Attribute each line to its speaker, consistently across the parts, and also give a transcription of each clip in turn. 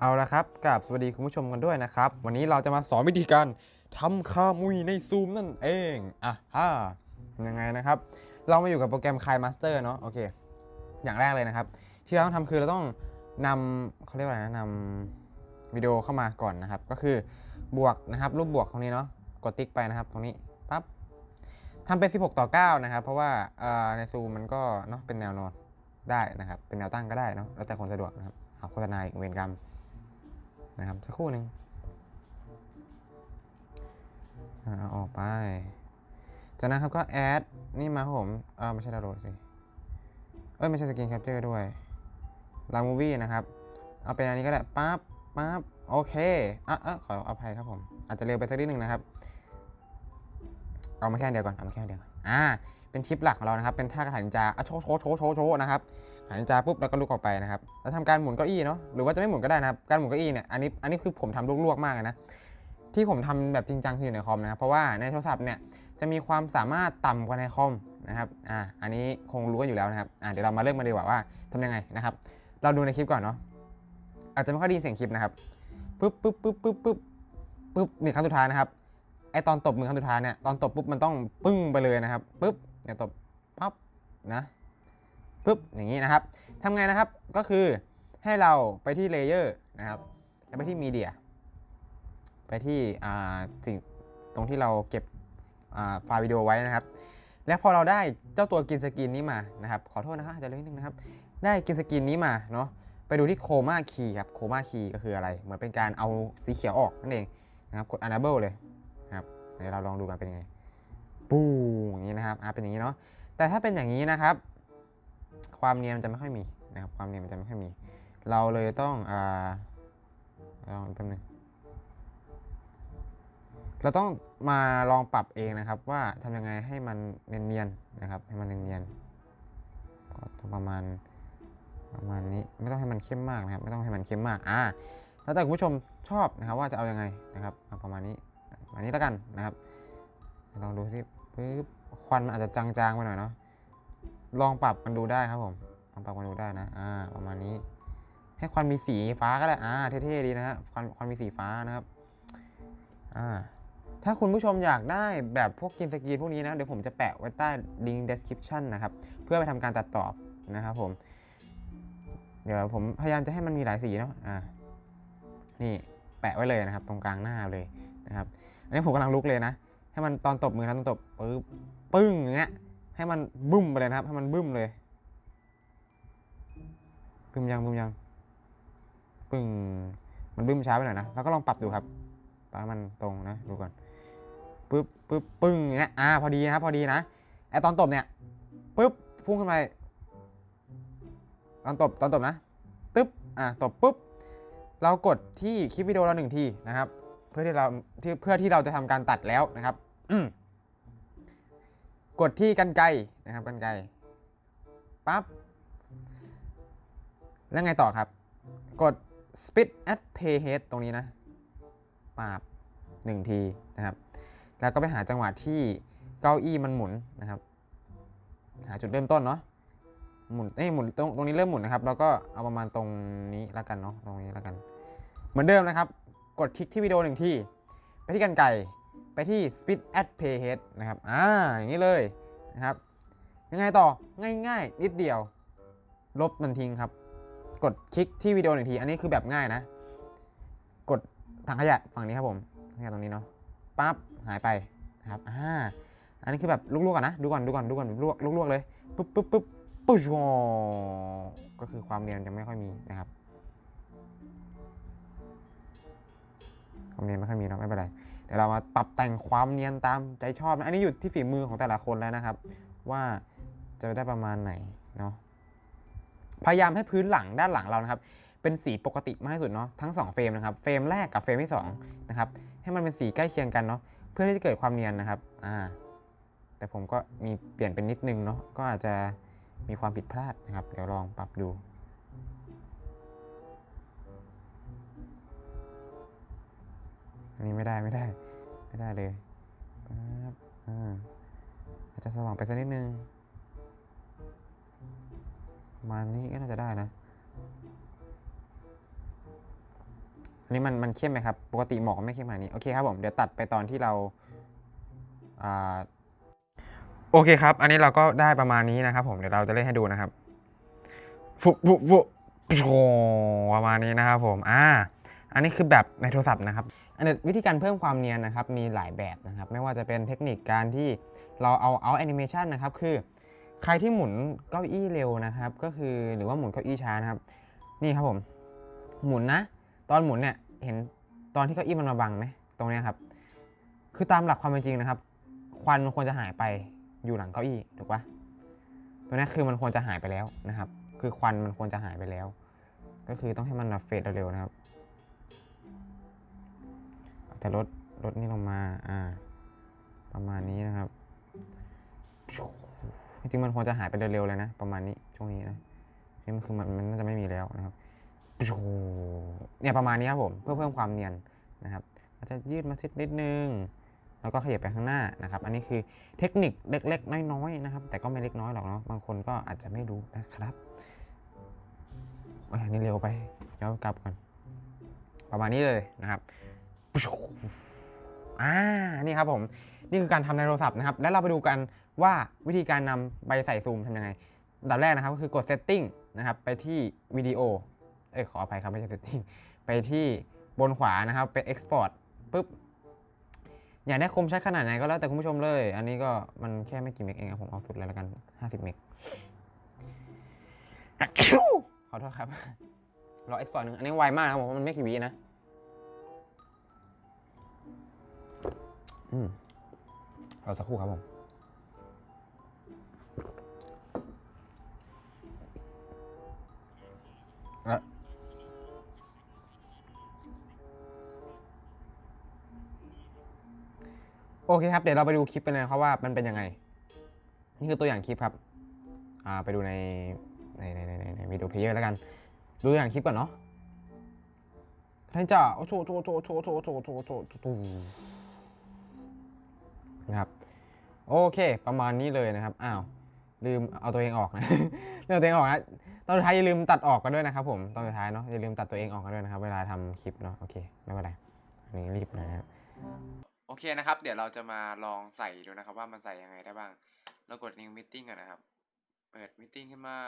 Speaker 1: เอาละครับกับสวัสดีคุณผู้ชมกันด้วยนะครับ วันนี้เราจะมาสอนวิธีการทำคามุยในซูมนั่นเองอะฮ่ายังไงนะครับ เรามาอยู่กับโปรแกรม k ายมาสเตอร์เนาะโอเค อย่างแรกเลยนะครับ ที่เราต้องทำคือเราต้องนำเขาเรียกว่าอะไรนะนำวิดีโอเข้ามาก่อนนะครับ ก็คือบวกนะครับ รูปบวกตรงนี้เนาะกดติ๊กไปนะครับ ตรงนี้ปั๊บทำเป็น 16 ต่อ 9 นะครับ เพราะว่าในซูมมันก็เนาะเป็นแนวนอนได้นะครับ เป็นแนวตั้งก็ได้เนาะแล้วแต่คนสะดวกนะครับโฆษณาอีกเวรกรรม นะครับ สักครู่หนึ่งเอาออกไป จากนั้นครับก็แอดนี่มาผมเออไม่ใช่ดาวน์โหลดสิ เอ้ยไม่ใช่สกรีนแคปเจอร์ด้วยลามูวี่นะครับ เอาเป็นอันนี้ก็ได้ปั๊บปั๊บโอเคอะอะขออภัยครับผม อาจจะเร็วไปสักนิดหนึ่งนะครับ เอามาแค่เดียวก่อน เอามาแค่เดียวก่อน อ่า เป็นทิปหลักของเรานะครับ เป็นท่ากระถางนินจาอะโชว์โชว์โชว์โชว์โชว์นะครับ หันจาปุ๊บแล้วก็ลุกออกไปนะครับแล้วทำการหมุนเก้าอี้เนาะหรือว่าจะไม่หมุนก็ได้นะครับการหมุนเก้าอี้เนี่ยอันนี้อันนี้คือผมทำลวกๆมากเลยนะที่ผมทำแบบจริงจังคืออยู่ในคอมนะครับเพราะว่าในโทรศัพท์เนี่ยจะมีความสามารถต่ำกว่าในคอมนะครับอ่าอันนี้คงรู้กันอยู่แล้วนะครับอ่าเดี๋ยวเรามาเริ่มกันดีกว่าว่าทำยังไงนะครับเราดูในคลิปก่อนเนาะอาจจะไม่ค่อยไดีเสียงคลิปนะครับปุ๊บปุ๊บปุ๊บปุ๊บปุ๊บปุ๊บนี่ครั้งสุดท้ายนะครับไอตอนตบมือครั้งสุดท้ายเนี่ยตอนตบปุ๊บมันต้องปึ้งไปเลยนะครับปุ๊บเนี่ยตบปั๊บนะ ปุ๊บอย่างนี้นะครับทำไงนะครับก็คือให้เราไปที่เลเยอร์นะครับแล้วไปที่มีเดียไปที่สิ่งตรงที่เราเก็บไฟล์วิดีโอไว้นะครับ แล้วพอเราได้เจ้าตัวกินสกรีนนี้มานะครับ ขอโทษนะครับอาจจะเล็กนิดนึงนะครับ ได้กินสกรีนนี้มาเนาะไปดูที่โคมาคีครับโคมาคีก็คืออะไร เหมือนเป็นการเอาสีเขียวออกนั่นเองนะครับกด enable เลยนะครับเดี๋ยวเราลองดูกันเป็นยังไง ปูอย่างนี้นะครับอ่าเป็นอย่างนี้เนาะแต่ถ้าเป็นอย่างนี้นะครับ ความเนียนมันจะไม่ค่อยมีนะครับ ความเนียนมันจะไม่ค่อยมี เราเลยต้องอ่าลองแป๊บนึงเราต้องมาลองปรับเองนะครับ ว่าทำยังไงให้มันเนียนๆนะครับ ให้มันเนียนๆก็ประมาณประมาณนี้ไม่ต้องให้มันเข้มมากนะครับ ไม่ต้องให้มันเข้มมากอ่าแล้วแต่คุณผู้ชมชอบนะครับ ว่าจะเอายังไงนะครับเอาประมาณนี้ประมาณนี้แล้วกันนะครับลองดูสิปึ๊บควันมันอาจจะจางๆไปหน่อยเนาะ ลองปรับมันดูได้ครับผมลองปรับมันดูได้นะอ่าประมาณนี้ ให้ควันมีสีฟ้าก็ได้อ่าเท่ๆดีนะฮะควันควันมีสีฟ้านะครับอ่าถ้าคุณผู้ชมอยากได้แบบพวกกินสกรีนพวกนี้นะเดี๋ยวผมจะแปะไว้ใต้ link description นะครับเพื่อไปทำการตัดต่อนะครับผมเดี๋ยวผมพยายามจะให้มันมีหลายสีเนาะอ่านี่แปะไว้เลยนะครับ ตรงกลางหน้าเลยนะครับอันนี้ผมกำลังลุกเลยนะ ให้มันตอนตบมือนะตอนตบปึ๊บปึ้งอย่างเงี้ย ให้มันบึ้มไปเลยนะครับ ให้มันบึ้มเลยบึ้มยังบึ้มยังปึ้งมันบึ้มช้าไปหน่อยนะแล้วก็ลองปรับดูครับปรับมันตรงนะดูก่อนปึ๊บปึ๊บปึ้งอย่างเงี้ยอ่าพอดีนะครับพอดีนะไอตอนตบเนี่ยปึ๊บพุ่งขึ้นไปตอนตบตอนตบนะตึ๊บอ่าตบปุ๊บเรากดที่คลิปวิดีโอเราหนึ่งทีนะครับ เพื่อที่เราที่เพื่อที่เราจะทำการตัดแล้วนะครับ อืม กดที่กันไกนะครับกันไกปั๊บแล้วไงต่อครับ กด spit at payhead ตรงนี้นะปาบหนึ่งทีนะครับ แล้วก็ไปหาจังหวะที่เก้าอี้มันหมุนนะครับ หาจุดเริ่มต้นเนาะหมุนเอ้หมุนตรงตรงนี้เริ่มหมุนนะครับ แล้วก็เอาประมาณตรงนี้แล้วกันเนาะตรงนี้แล้วกัน เหมือนเดิมนะครับ กดคลิกที่วิดีโอหนึ่งที่ ไปที่กันไกร ไปที่ spit at Payhead นะครับ อ่า อย่างนี้เลยนะครับ ยังไงต่อ ง่าย ๆ นิดเดียว ลบมันทิ้งครับ กดคลิกที่วิดีโอหนึ่งที อันนี้คือแบบง่ายนะ กดถังขยะฝั่งนี้ครับผมถังขยะตรงนี้เนาะ ปั๊บ หายไปนะครับ อ่า อันนี้คือแบบลวกๆก่อนนะ ดูก่อน ดูก่อน ดูก่อนลวกลวกๆเลย ปุ๊บปุ๊บปุ๊บปุ๊บวก็คือความเนียนจะไม่ค่อยมีนะครับความเนียนไม่ค่อยมีเนาะไม่เป็นไร ดี๋ยวเรามาปรับแต่งความเนียนตามใจชอบนะอันนี้อยู่ที่ฝีมือของแต่ละคนแล้วนะครับ ว่าจะได้ประมาณไหนเนาะพยายามให้พื้นหลังด้านหลังเรานะครับ เป็นสีปกติมากที่สุดเนาะทั้ง 2 เฟรมนะครับเฟรมแรกกับเฟรมที่2นะครับให้มันเป็นสีใกล้เคียงกันเนาะเพื่อที่จะเกิดความเนียนนะครับอ่าแต่ผมก็มีเปลี่ยนเป็นนิดนึงเนาะก็อาจจะมีความผิดพลาดนะครับ เดี๋ยวลองปรับดู นนี้ไม่ได้ไม่ได้ ไม่ได้เลยปั๊บอ่าอาจจะสว่างไปสักนิดนึงมานี้ก็น่าจะได้นะ อันนี้มันมันเข้มไหมครับ ปกติหมอกไม่เข้มขนาดนี้ โอเคครับผม เดี๋ยวตัดไปตอนที่เราอ่าโอเคครับ อันนี้เราก็ได้ประมาณนี้นะครับผม เดี๋ยวเราจะเล่นให้ดูนะครับฟุบฟุบฟุบโอประมาณนี้นะครับผม อ่า อันนี้คือแบบในโทรศัพท์นะครับ อันนี้วิธีการเพิ่มความเนียนนะครับมีหลายแบบนะครับ ไม่ว่าจะเป็นเทคนิคการที่เราเอาเอาแอนิเมชันนะครับคือใครที่หมุนเก้าอี้เร็วนะครับ ก็คือหรือว่าหมุนเก้าอี้ช้านะครับ นี่ครับผมหมุนนะ ตอนหมุนเนี่ยเห็นตอนที่เก้าอี้มันมาบังไหมตรงนี้ครับ คือตามหลักความเป็นจริงนะครับ ควันมันควรจะหายไปอยู่หลังเก้าอี้ถูกปะตัวนี้คือมันควรจะหายไปแล้วนะครับ คือควันมันควรจะหายไปแล้ว ก็คือต้องให้มันเฟดเร็วๆนะครับ อาจจะลดลดนี่ลงมาอ่า ประมาณนี้นะครับจริงมันควรจะหายไปเร็วๆเลยนะ ประมาณนี้ช่วงนี้นะนี่มันคือมันมันน่าจะไม่มีแล้วนะครับเนี่ยประมาณนี้ครับผมเพื่อเพิ่มความเนียนนะครับอาจจะยืดมาสักนิดนึง แล้วก็ขยับไปข้างหน้านะครับ อันนี้คือเทคนิคเล็กๆ น้อยๆนะครับ แต่ก็ไม่เล็กน้อยหรอกเนาะบางคนก็อาจจะไม่รู้นะครับโอ้ยอันนี้เร็วไปเดี๋ยวกลับก่อนประมาณนี้เลยนะครับ อ่า นี่ครับผม นี่คือการทำในโทรศัพท์นะครับ แล้วเราไปดูกันว่าวิธีการนำใบใส่ซูมทำยังไงอันดับแรกนะครับก็คือกด setting นะครับ ไปที่วิดีโอ เอ้ยขออภัยครับไม่ใช่ setting ไปที่บนขวานะครับไป export ปุ๊บ อยากได้คมชัดขนาดไหนก็แล้วแต่คุณผู้ชมเลย อันนี้ก็มันแค่ไม่กี่เมกเองอะผมเอาสุดเลยแล้วกัน 50 เมกขอโทษครับ รอ export หนึ่งอันนี้ไวมากครับผมเพราะมันไม่กี่วินะ อืมรอสักครู่ครับผมแล้วโอเคครับ เดี๋ยวเราไปดูคลิปกันนะครับว่ามันเป็นยังไง นี่คือตัวอย่างคลิปครับ อ่า ไปดูในในในในในวิดีโอเพลเยอร์แล้วกัน ดูตัวอย่างคลิปก่อนเนาะท่านจะโอ้โชโชโชโชโชโชโชโชโช นะครับโอเค ประมาณนี้เลยนะครับอ้าวลืมเอาตัวเองออกนะลืมเอาตัวเองออกนะตอนสุดท้ายอย่าลืมตัดออกกันด้วยนะครับผมตอนสุดท้ายเนาะอย่าลืมตัดตัวเองออกกันด้วยนะครับ เวลาทำคลิปเนาะโอเคไม่เป็นไรอันนี้รีบหน่อยนะครับโอเคนะครับ เดี๋ยวเราจะมาลองใส่ดูนะครับว่ามันใส่ยังไงได้บ้าง เรากด new meeting กันนะครับ เปิด meeting ขึ้นมา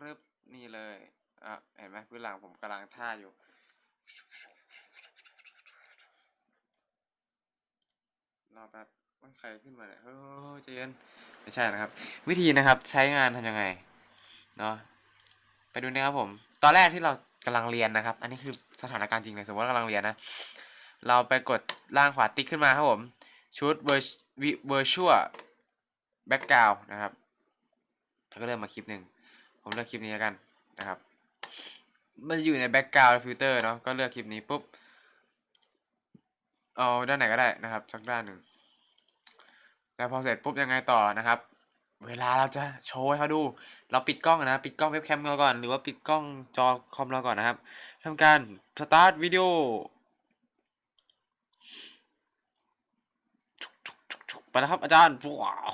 Speaker 1: รึบนี่เลยอะเห็นไหมพื้นหลังผมกำลังท่าอยู่ รอแป๊บว่าใครขึ้นมาเนี่ยเฮ้ยใจเย็นไม่ใช่นะครับ วิธีนะครับใช้งานทำยังไงเนาะไปดูนะครับผม ตอนแรกที่เรากำลังเรียนนะครับ อันนี้คือสถานการณ์จริงเลยสมมติว่ากำลังเรียนนะ เราไปกดล่างขวาติ๊กขึ้นมาครับผมชุดเบอร์ virtual background นะครับแล้วก็เริ่มมาคลิปหนึ่งผมเลือกคลิปนี้แล้วกันนะครับ มันอยู่ใน background filter เนาะก็เลือกคลิปนี้ปุ๊บ เอาด้านไหนก็ได้นะครับสักด้านหนึ่งแล้วพอเสร็จปุ๊บยังไงต่อนะครับ เวลาเราจะโชว์ให้เขาดู เราปิดกล้องนะปิดกล้องเว็บแคมเราก่อนหรือว่าปิดกล้องจอคอมเราก่อนนะครับทำการสตาร์ทวิดีโอไปแล้วครับอาจารย์ว้าว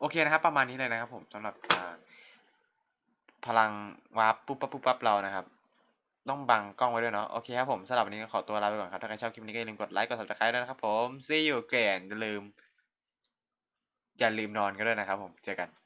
Speaker 1: โอเคนะครับ ประมาณนี้เลยนะครับผมสำหรับพลังวาร์ปปุ๊บปั๊บปุ๊บปั๊บเรานะครับ ต้องบังกล้องไว้ด้วยเนาะโอเคครับผมสำหรับวันนี้ก็ขอตัวลาไปก่อนครับ ถ้าใครชอบคลิปนี้ก็อย่าลืมกดไลค์กด subscribe ด้วยนะครับผม see you again อย่าลืม อย่าลืมนอนกันด้วยนะครับผมเจอกัน